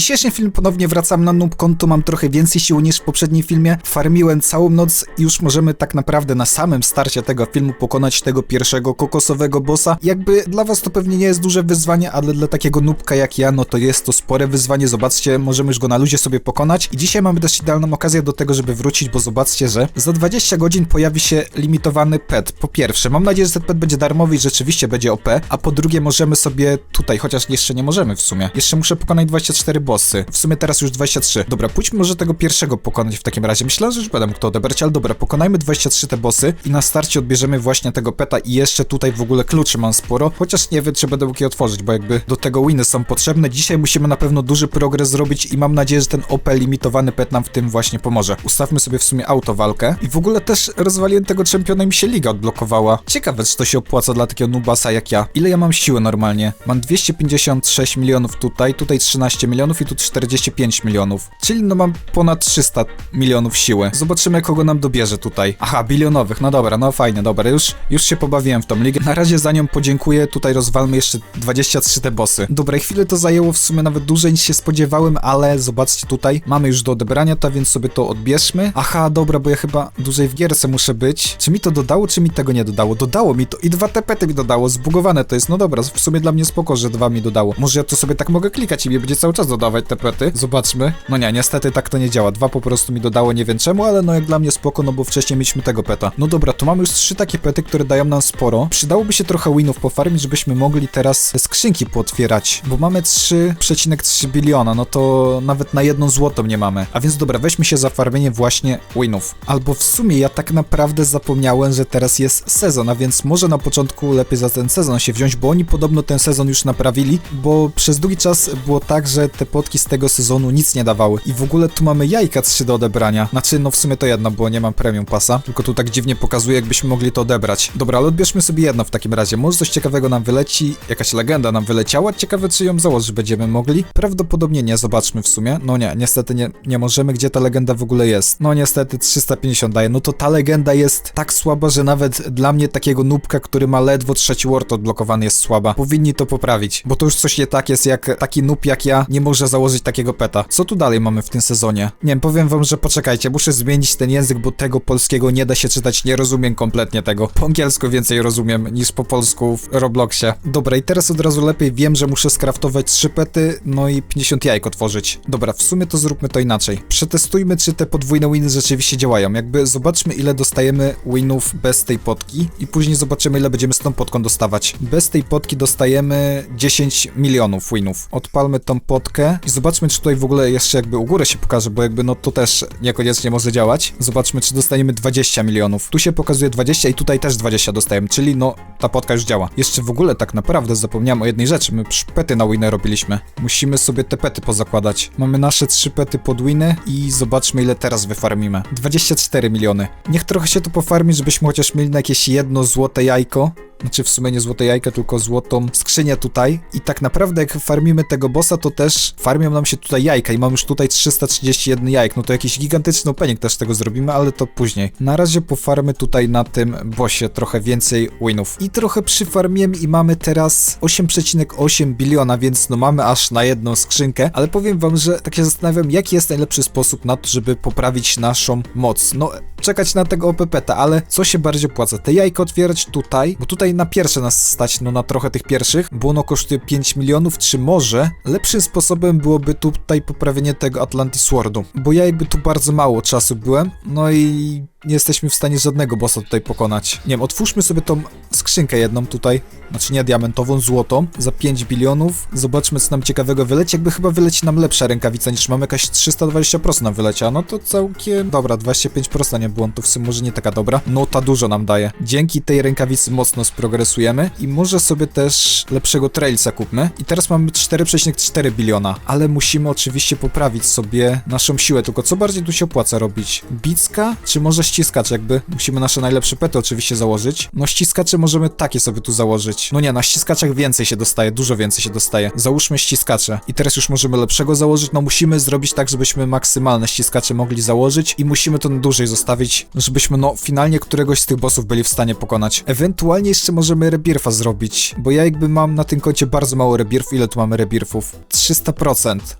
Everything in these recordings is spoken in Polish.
dzisiejszym filmie ponownie wracam na noob konto, mam trochę więcej siły niż w poprzednim filmie. Farmiłem całą noc i już możemy tak naprawdę na samym starcie tego filmu pokonać tego pierwszego kokosowego bossa. Jakby dla was to pewnie nie jest duże wyzwanie, ale dla takiego noobka jak ja, no to jest to spore wyzwanie. Zobaczcie, możemy już go na luzie sobie pokonać. I dzisiaj mamy też idealną okazję do tego, żeby wrócić, bo zobaczcie, że za 20 godzin pojawi się limitowany pet. Po pierwsze, mam nadzieję, że ten pet będzie darmowy i rzeczywiście będzie OP, a po drugie możemy sobie tutaj, chociaż jeszcze nie możemy w sumie. Jeszcze muszę pokonać 24 bossy. W sumie teraz już 23. Dobra, pójdźmy może tego pierwszego pokonać w takim razie. Myślałem, że już będę mógł to odebrać, ale dobra, pokonajmy 23 te bossy i na starcie odbierzemy właśnie tego peta i jeszcze tutaj w ogóle kluczy mam sporo, chociaż nie wiem, czy będę mógł je otworzyć, bo jakby do tego winy są potrzebne. Dzisiaj musimy na pewno duży progres zrobić i mam nadzieję, że ten OP limitowany pet nam w tym właśnie pomoże. Ustawmy sobie w sumie autowalkę i w ogóle też rozwaliłem tego czempiona i mi się liga odblokowała. Ciekawe, czy to się opłaca dla takiego nubasa jak ja. Ile ja mam siły normalnie? Mam 256 milionów tutaj, tutaj 13 milionów i tu 45 milionów. Czyli no mam ponad 300 milionów siły. Zobaczymy, kogo nam dobierze tutaj. Aha, bilionowych, no dobra, no fajnie, dobra, już, już się pobawiłem w tą ligę. Na razie za nią podziękuję, tutaj rozwalmy jeszcze 23 te bossy. Dobra, chwilę to zajęło w sumie nawet dłużej niż się spodziewałem, ale zobaczcie tutaj, mamy już do odebrania to, więc sobie to odbierzmy. Aha, dobra, bo ja chyba dłużej w gierce muszę być. Czy mi to dodało, czy mi tego nie dodało? Dodało mi to i dwa tepety mi dodało, zbugowane to jest, no dobra, w sumie dla mnie spoko, że dwa mi dodało. Może ja to sobie tak mogę klikać i mi będzie cały czas dodawać tepety. Zobaczmy. No nie, niestety tak to nie działa. Dwa po prostu mi dodało, nie wiem czemu, ale no jak dla mnie spoko, no bo wcześniej mieliśmy tego peta. No dobra, to mamy już trzy takie pety, które dają nam sporo. Przydałoby się trochę winów pofarmić, żebyśmy mogli teraz te skrzynki pootwierać, bo mamy 3,3 biliona, no to nawet na jedną złotą nie mamy. A więc dobra, weźmy się za farmienie właśnie winów. Albo w sumie ja tak naprawdę zapomniałem, że teraz jest sezon, a więc może na początku lepiej za ten sezon się wziąć, bo oni podobno ten sezon już naprawili, bo przez długi czas było tak, że te potki z tego sezonu nic nie dawały. I w ogóle tu mamy jajka 3 do odebrania. Znaczy, no w sumie to jedno, bo nie mam premium pasa, tylko tu tak dziwnie pokazuje, jakbyśmy mogli to odebrać. Dobra, ale odbierzmy sobie jedno w takim razie. Może coś ciekawego nam wyleci, jakaś legenda nam wyleciała. Ciekawe, czy ją założyć będziemy mogli. Prawdopodobnie nie, zobaczmy w sumie. No nie, niestety nie, nie możemy. Gdzie ta legenda w ogóle jest? No niestety 350 daje. No to ta legenda jest tak słaba, że nawet dla mnie takiego nubka, który ma ledwo trzeci word odblokowany jest słaba. Powinni to poprawić, bo to już coś nie tak jest, jak taki noob jak ja nie może założyć takiego peta. Co tu dalej mamy w tym sezonie? Nie wiem, powiem wam, że poczekajcie, muszę zmienić ten język, bo tego polskiego nie da się czytać, nie rozumiem kompletnie tego. Po angielsku więcej rozumiem niż po polsku w Robloxie. Dobra, i teraz od razu lepiej wiem, że muszę skraftować 3 pety, no i 50 jajek otworzyć. Dobra, w sumie to zróbmy to inaczej. Przetestujmy, czy te podwójne winy rzeczywiście działają. Jakby zobaczmy, ile dostajemy winów bez tej potki i później zobaczymy, ile będziemy z tą potką dostawać. Bez tej potki dostajemy 10 milionów winów. Odpalmy tą potkę i zobaczmy, czy tutaj w ogóle jeszcze jakby u góry się pokaże, bo jakby no to też niekoniecznie może działać. Zobaczmy, czy dostaniemy 20 milionów. Tu się pokazuje 20 i tutaj też 20 dostajemy, czyli no ta potka już działa. Jeszcze w ogóle tak naprawdę zapomniałem o jednej rzeczy. My pety na winę robiliśmy. Musimy sobie te pety pozakładać. Mamy nasze trzy pety pod winy i zobaczmy, ile teraz wyfarmimy. 24 miliony. Niech trochę się to pofarmi, żebyśmy chociaż mieli na jakieś jedno złote jajko. Znaczy w sumie nie złote jajka, tylko złotą skrzynię tutaj. I tak naprawdę jak farmimy tego bossa, to też farmią nam się tutaj jajka i mam już tutaj 331 jajek. No to jakiś gigantyczny opening też tego zrobimy, ale to później. Na razie pofarmy tutaj na tym bossie trochę więcej winów. I trochę przyfarmiłem i mamy teraz 8,8 biliona, więc no mamy aż na jedną skrzynkę. Ale powiem wam, że tak się zastanawiam, jaki jest najlepszy sposób na to, żeby poprawić naszą moc. No, czekać na tego OPP-ta, ale co się bardziej opłaca? Te jajka otwierać tutaj, bo tutaj na pierwsze nas stać, no na trochę tych pierwszych, bo ono kosztuje 5 milionów, czy może lepszym sposobem byłoby tutaj poprawienie tego Atlantis Swordu, bo ja jakby tu bardzo mało czasu byłem, no i nie jesteśmy w stanie żadnego bossa tutaj pokonać. Nie wiem, otwórzmy sobie tą skrzynkę jedną tutaj, znaczy nie diamentową, złotą, za 5 bilionów. Zobaczmy, co nam ciekawego wyleci. Jakby chyba wyleci nam lepsza rękawica niż mamy, jakaś 320% nam wyleciała. No to całkiem dobra, 25% nie to w sumie może nie taka dobra. No ta dużo nam daje. Dzięki tej rękawicy mocno sprogresujemy i może sobie też lepszego trailsa kupmy. I teraz mamy 4,4 biliona, ale musimy oczywiście poprawić sobie naszą siłę, tylko co bardziej tu się opłaca robić? Bicka, czy może ściskacz jakby? Musimy nasze najlepsze pety oczywiście założyć. No ściskacze możemy takie sobie tu założyć. No nie, na ściskaczach więcej się dostaje, dużo więcej się dostaje. Załóżmy ściskacze. I teraz już możemy lepszego założyć, no musimy zrobić tak, żebyśmy maksymalne ściskacze mogli założyć i musimy to na dłużej zostawić, żebyśmy no finalnie któregoś z tych bossów byli w stanie pokonać. Ewentualnie jeszcze możemy rebirfa zrobić, bo ja jakby mam na tym koncie bardzo mało rebirfów. Ile tu mamy rebirfów? 300%.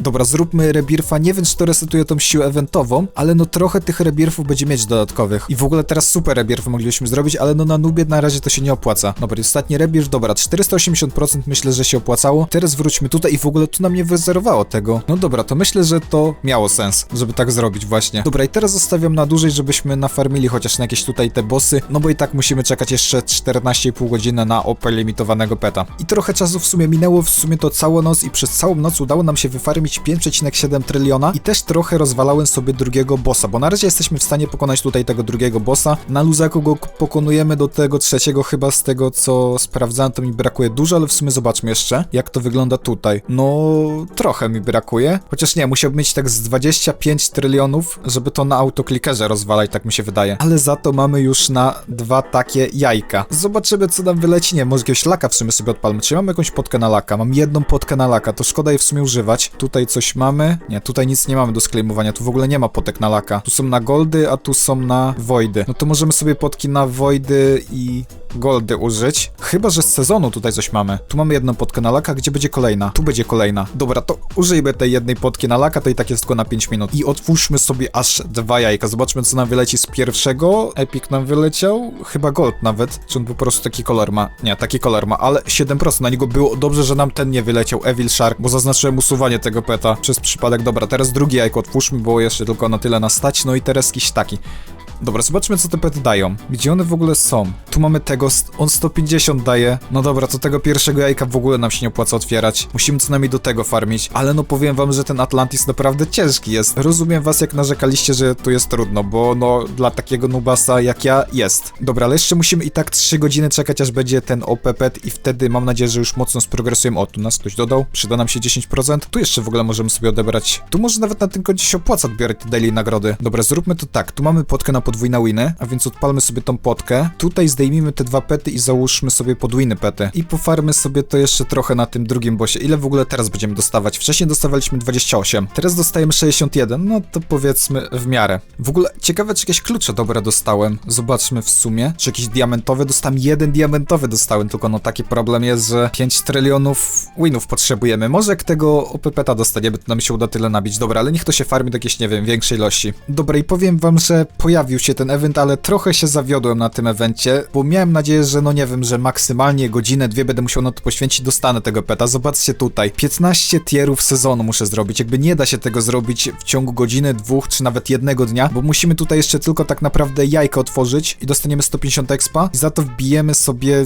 Dobra, zróbmy rebirfa. Nie wiem, czy to resetuje tą siłę eventową, ale no trochę tych rebirfów będzie mieć dodatkowych. I w ogóle teraz super rebirfy moglibyśmy zrobić, ale no na nubie na razie to się nie opłaca. Dobra, ostatni rebirf, dobra, 480% myślę, że się opłacało. Teraz wróćmy tutaj i w ogóle tu nam nie wyzerowało tego. No dobra, to myślę, że to miało sens, żeby tak zrobić właśnie. Dobra, i teraz zostawiam na dłużej, żebyśmy nafarmili chociaż na jakieś tutaj te bossy, no bo i tak musimy czekać jeszcze 14,5 godziny na OP limitowanego peta. I trochę czasu w sumie minęło, w sumie to całą noc i przez całą noc udało nam się wyfarmić 5,7 tryliona i też trochę rozwalałem sobie drugiego bossa, bo na razie jesteśmy w stanie pokonać tutaj tego drugiego bossa. Na luzaku go pokonujemy do tego trzeciego chyba z tego co sprawdzałem to mi brakuje dużo, ale w sumie zobaczmy jeszcze jak to wygląda tutaj. No trochę mi brakuje, chociaż nie, musiałbym mieć tak z 25 trylionów, żeby to na autoklikerze rozwalać, tak mi się wydaje. Ale za to mamy już na dwa takie jajka. Zobaczymy co nam wyleci, nie, może jakiegoś laka w sumie sobie odpalmy. Czy mam jakąś potkę na laka? Mam jedną potkę na laka, to szkoda je w sumie używać. Tutaj coś mamy? Nie, tutaj nic nie mamy do sklejmowania, tu w ogóle nie ma potek na laka. Tu są na goldy, a tu są na voidy. No to możemy sobie potki na voidy i goldy użyć. Chyba, że z sezonu tutaj coś mamy. Tu mamy jedną potkę na laka, gdzie będzie kolejna? Tu będzie kolejna. Dobra, to użyjmy tej jednej potki na laka, to i tak jest tylko na 5 minut. I otwórzmy sobie aż dwa jajka. Zobaczmy, co nam wyleci z pierwszego. Epic nam wyleciał. Chyba gold nawet. Czy on po prostu taki kolor ma? Nie, taki kolor ma, ale 7% na niego było. Dobrze, że nam ten nie wyleciał. Evil Shark, bo zaznaczyłem usuwanie tego peta przez przypadek. Dobra, teraz drugie jajko otwórzmy, bo jeszcze tylko na tyle nas stać. No i teraz jakiś taki. Dobra, zobaczmy co te pety dają. Gdzie one w ogóle są? Tu mamy tego, on 150 daje. No dobra, to tego pierwszego jajka w ogóle nam się nie opłaca otwierać. Musimy co najmniej do tego farmić. Ale no powiem wam, że ten Atlantis naprawdę ciężki jest. Rozumiem was jak narzekaliście, że tu jest trudno, bo no dla takiego nubasa jak ja jest. Dobra, ale jeszcze musimy i tak 3 godziny czekać aż będzie ten OP pet i wtedy mam nadzieję, że już mocno sprogresujemy. O, tu nas ktoś dodał. Przyda nam się 10%. Tu jeszcze w ogóle możemy sobie odebrać. Tu może nawet na tym koncie się opłaca odbierać te daily nagrody. Dobra, zróbmy to tak. Tu mamy potkę na podwójne winy, a więc odpalmy sobie tą potkę. Tutaj zdejmijmy te dwa pety i załóżmy sobie podwójne pety. I pofarmy sobie to jeszcze trochę na tym drugim bosie. Ile w ogóle teraz będziemy dostawać? Wcześniej dostawaliśmy 28, teraz dostajemy 61, no to powiedzmy w miarę. W ogóle ciekawe, czy jakieś klucze dobre dostałem. Zobaczmy w sumie, czy jakieś diamentowe. Dostałem jeden diamentowy dostałem, tylko no taki problem jest, że 5 trylionów winów potrzebujemy. Może jak tego OPP-ta dostaniemy, to nam się uda tyle nabić. Dobra, ale niech to się farmi do jakiejś, nie wiem, większej ilości. Dobra, i powiem wam, że pojawił się ten event, ale trochę się zawiodłem na tym evencie, bo miałem nadzieję, że no nie wiem, że maksymalnie godzinę, dwie będę musiał na to poświęcić, dostanę tego peta. Zobaczcie tutaj, 15 tierów sezonu muszę zrobić, jakby nie da się tego zrobić w ciągu godziny, dwóch, czy nawet jednego dnia, bo musimy tutaj jeszcze tylko tak naprawdę jajko otworzyć i dostaniemy 150 expa i za to wbijemy sobie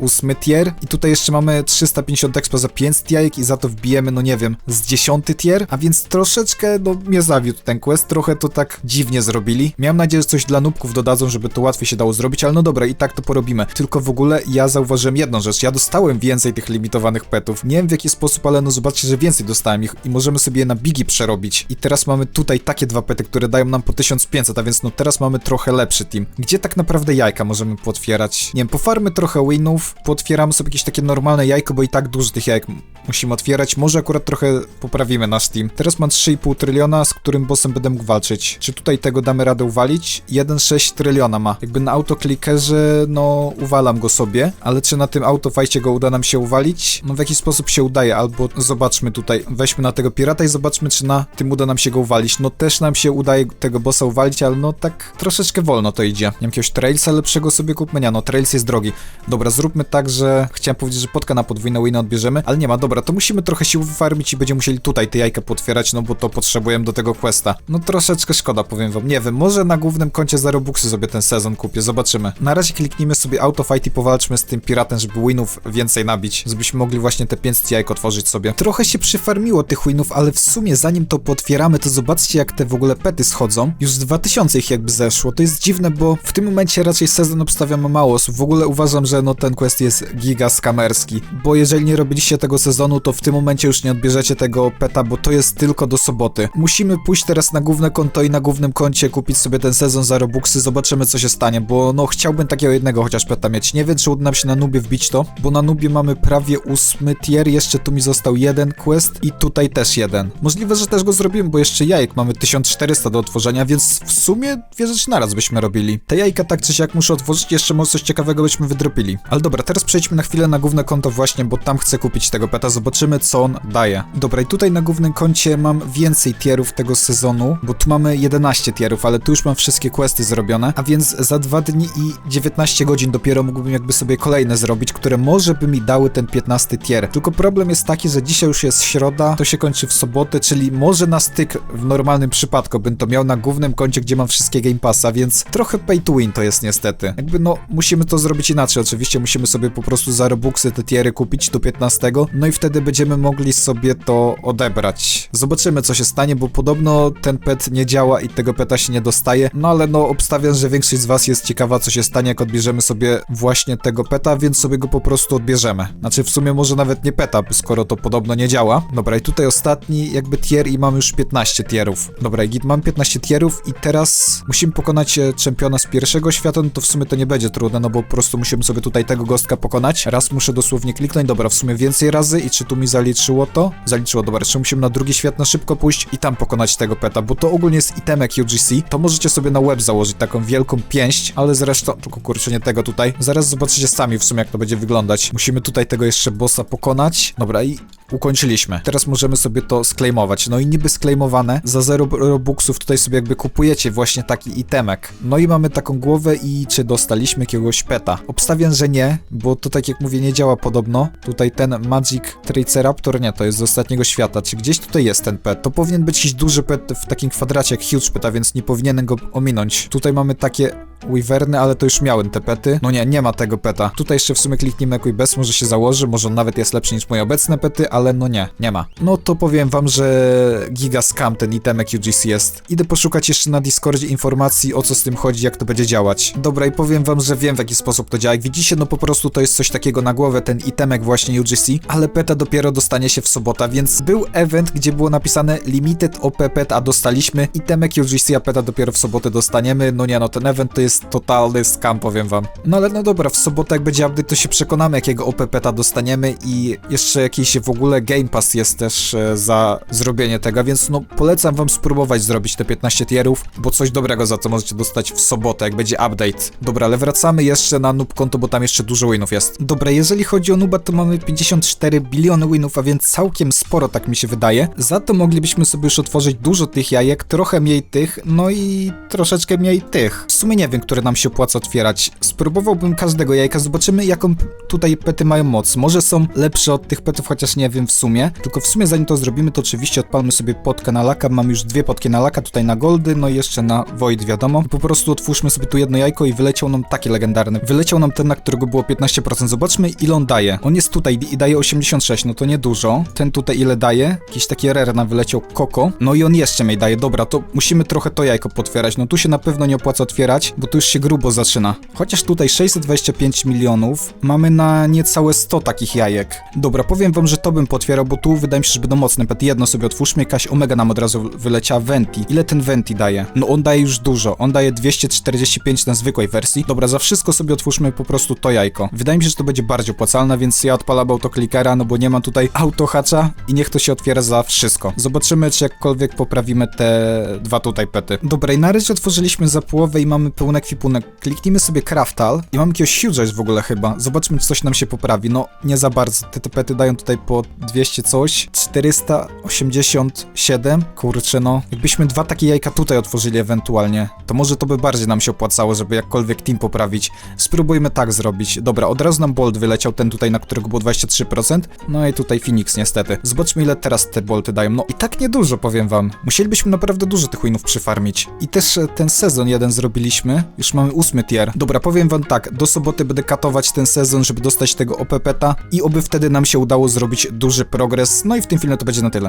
ósmy tier i tutaj jeszcze mamy 350 expa za 5 jajek i za to wbijemy, no nie wiem, z dziesiąty tier, a więc troszeczkę, no mnie zawiódł ten quest, trochę to tak dziwnie zrobili. Miałem nadzieję, że coś dla nubków dodadzą, żeby to łatwiej się dało zrobić, ale no dobra, i tak to porobimy. Tylko w ogóle ja zauważyłem jedną rzecz, ja dostałem więcej tych limitowanych petów. Nie wiem w jaki sposób, ale no zobaczcie, że więcej dostałem ich i możemy sobie je na bigi przerobić. I teraz mamy tutaj takie dwa pety, które dają nam po 1500, a więc no teraz mamy trochę lepszy team. Gdzie tak naprawdę jajka możemy potwierać? Nie wiem, pofarmy trochę winów, potwieramy sobie jakieś takie normalne jajko, bo i tak dużo tych jajek musimy otwierać. Może akurat trochę poprawimy nasz team. Teraz mam 3,5 tryliona, z którym bossem będę mógł walczyć. Czy tutaj tego damy radę uwalić? 1,6 tryliona ma. Jakby na autoklikerze, no uwalam go sobie, ale czy na tym autofajcie go uda nam się uwalić? No w jakiś sposób się udaje, albo zobaczmy tutaj, weźmy na tego pirata i zobaczmy, czy na tym uda nam się go uwalić. No też nam się udaje tego bossa uwalić, ale no tak troszeczkę wolno to idzie. Nie wiem, jakiegoś trailsa lepszego sobie kupmy? Nie, no trails jest drogi. Dobra, zróbmy tak, że chciałem powiedzieć, że potka na podwójne winy odbierzemy, ale nie ma, dobra, to musimy trochę sił wyfarmić i będziemy musieli tutaj te jajka potwierać, no bo to potrzebujemy do tego questa. No troszeczkę szkoda, powiem wam. Nie wiem, może na głównym koncie za Robuxy sobie ten sezon kupię, zobaczymy. Na razie kliknijmy sobie autofight i powalczmy z tym piratem, żeby winów więcej nabić, żebyśmy mogli właśnie te 500 jajek otworzyć sobie. Trochę się przyfarmiło tych winów, ale w sumie zanim to potwieramy, to zobaczcie jak te w ogóle pety schodzą. Już z 2000 ich jakby zeszło. To jest dziwne, bo w tym momencie raczej sezon obstawiamy mało osób. W ogóle uważam, że no ten quest jest giga skamerski, bo jeżeli nie robiliście tego sezonu, to w tym momencie już nie odbierzecie tego peta, bo to jest tylko do soboty. Musimy pójść teraz na główne konto i na głównym koncie kupić sobie ten sezon sezon za Robuxy, zobaczymy co się stanie, bo no chciałbym takiego jednego chociaż peta mieć. Nie wiem, czy uda nam się na Nubie wbić to, bo na Nubie mamy prawie ósmy tier, jeszcze tu mi został jeden quest i tutaj też jeden. Możliwe, że też go zrobimy, bo jeszcze jajek mamy 1400 do otworzenia, więc w sumie dwie rzeczy naraz byśmy robili. Te jajka tak czy siak muszę otworzyć, jeszcze może coś ciekawego byśmy wydropili. Ale dobra, teraz przejdźmy na chwilę na główne konto właśnie, bo tam chcę kupić tego peta, zobaczymy co on daje. Dobra, i tutaj na głównym koncie mam więcej tierów tego sezonu, bo tu mamy 11 tierów, ale tu już mam wszystkie questy zrobione, a więc za 2 dni i 19 godzin dopiero mógłbym jakby sobie kolejne zrobić, które może by mi dały ten 15 tier. Tylko problem jest taki, że dzisiaj już jest środa, to się kończy w sobotę, czyli może na styk w normalnym przypadku bym to miał na głównym koncie, gdzie mam wszystkie Game Passa, więc trochę pay to win to jest niestety. Jakby no, musimy to zrobić inaczej, oczywiście musimy sobie po prostu za Robuxy te tiery kupić do 15, no i wtedy będziemy mogli sobie to odebrać. Zobaczymy co się stanie, bo podobno ten pet nie działa i tego peta się nie dostaje, no ale no obstawiam, że większość z was jest ciekawa co się stanie, jak odbierzemy sobie właśnie tego peta, więc sobie go po prostu odbierzemy. Znaczy w sumie może nawet nie peta, skoro to podobno nie działa. Dobra, i tutaj ostatni jakby tier i mam już 15 tierów. Dobra, i git, mam 15 tierów i teraz musimy pokonać e, czempiona z pierwszego świata, no to w sumie to nie będzie trudne, no bo po prostu musimy sobie tutaj tego gostka pokonać. Raz muszę dosłownie kliknąć, dobra, w sumie więcej razy i czy tu mi zaliczyło to? Zaliczyło, dobra, jeszcze musimy na drugi świat na szybko pójść i tam pokonać tego peta, bo to ogólnie jest itemek UGC, to możecie sobie na web założyć taką wielką pięść, ale zresztą, tylko kurczę, nie tego tutaj. Zaraz zobaczycie sami w sumie, jak to będzie wyglądać. Musimy tutaj tego jeszcze bossa pokonać. Dobra, i ukończyliśmy. Teraz możemy sobie to sklejmować. No i niby sklejmowane, za 0 robuxów tutaj sobie jakby kupujecie właśnie taki itemek. No i mamy taką głowę i czy dostaliśmy jakiegoś peta? Obstawiam, że nie, bo to tak jak mówię nie działa podobno. Tutaj ten Magic Triceraptor, nie, to jest z ostatniego świata. Czy gdzieś tutaj jest ten pet? To powinien być jakiś duży pet w takim kwadracie jak Huge Pet, a więc nie powinienem go ominąć. Tutaj mamy takie Wyverny, ale to już miałem te pety. No nie, nie ma tego peta. Tutaj jeszcze w sumie kliknijmy jakoś bez, może się założy, może on nawet jest lepszy niż moje obecne pety, ale no nie, nie ma. No to powiem wam, że giga scam ten itemek UGC jest. Idę poszukać jeszcze na Discordzie informacji o co z tym chodzi, jak to będzie działać. Dobra i powiem wam, że wiem w jaki sposób to działa. Jak widzicie, no po prostu to jest coś takiego na głowę, ten itemek właśnie UGC, ale peta dopiero dostanie się w sobota, więc był event, gdzie było napisane limited OP pet, a dostaliśmy itemek UGC, a peta dopiero w sobotę dostaniemy. No nie, no ten event to jest totalny scam, powiem wam. No ale no dobra, w sobotę jak będzie update, to się przekonamy, jakiego OP peta dostaniemy i jeszcze jakiś w ogóle Game Pass jest też e, za zrobienie tego, więc no polecam wam spróbować zrobić te 15 tierów, bo coś dobrego za to możecie dostać w sobotę, jak będzie update. Dobra, ale wracamy jeszcze na noob konto, bo tam jeszcze dużo winów jest. Dobra, jeżeli chodzi o nooba, to mamy 54 biliony winów, a więc całkiem sporo, tak mi się wydaje. Za to moglibyśmy sobie już otworzyć dużo tych jajek, trochę mniej tych, no i troszeczkę mniej tych. W sumie nie wiem, które nam się opłaca otwierać. Spróbowałbym każdego jajka, zobaczymy jaką tutaj pety mają moc. Może są lepsze od tych petów, chociaż nie wiem w sumie. Tylko w sumie zanim to zrobimy, to oczywiście odpalmy sobie potkę na laka. Mam już dwie potki na laka, tutaj na goldy, no i jeszcze na void wiadomo. Po prostu otwórzmy sobie tu jedno jajko i wyleciał nam takie legendarne. Wyleciał nam ten, na którego było 15%. Zobaczmy ile on daje. On jest tutaj i daje 86, no to niedużo. Ten tutaj ile daje? Jakiś taki rare nam wyleciał Koko. No i on jeszcze mniej daje. Dobra, to musimy trochę to jajko potwierać. No tu się na pewno nie opłaca otwierać, bo tu już się grubo zaczyna. Chociaż tutaj 625 milionów, mamy na niecałe 100 takich jajek. Dobra, powiem wam, że to bym potwierał, bo tu wydaje mi się, że będą mocne pety. Jedno sobie otwórzmy, jakaś Omega nam od razu wyleciała, Venti. Ile ten Venti daje? No on daje już dużo, on daje 245 na zwykłej wersji. Dobra, za wszystko sobie otwórzmy po prostu to jajko. Wydaje mi się, że to będzie bardziej opłacalne, więc ja odpalam autoklikera, no bo nie mam tutaj autohacza i niech to się otwiera za wszystko. Zobaczymy, czy jakkolwiek poprawimy te dwa tutaj pety. Dobra, i na razie otworzyliśmy za połowę i mamy pełny ekwipunek. Kliknijmy sobie Craftal i mamy jakiegoś Huge'a w ogóle chyba. Zobaczmy, czy coś nam się poprawi. No, nie za bardzo. Te, te pety dają tutaj po 200 coś. 487. Kurczę, no. Jakbyśmy dwa takie jajka tutaj otworzyli ewentualnie, to może to by bardziej nam się opłacało, żeby jakkolwiek team poprawić. Spróbujmy tak zrobić. Dobra, od razu nam Bolt wyleciał, ten tutaj, na którego było 23%. No i tutaj Phoenix niestety. Zobaczmy, ile teraz te bolty dają. No i tak niedużo, powiem wam. Musielibyśmy naprawdę dużo tych winów przyfarmić. I też e, ten sezon jeden zrobiliśmy. Już mamy ósmy tier. Dobra, powiem wam tak, do soboty będę katować ten sezon, żeby dostać tego OPP-ta i oby wtedy nam się udało zrobić duży progres. No i w tym filmie to będzie na tyle.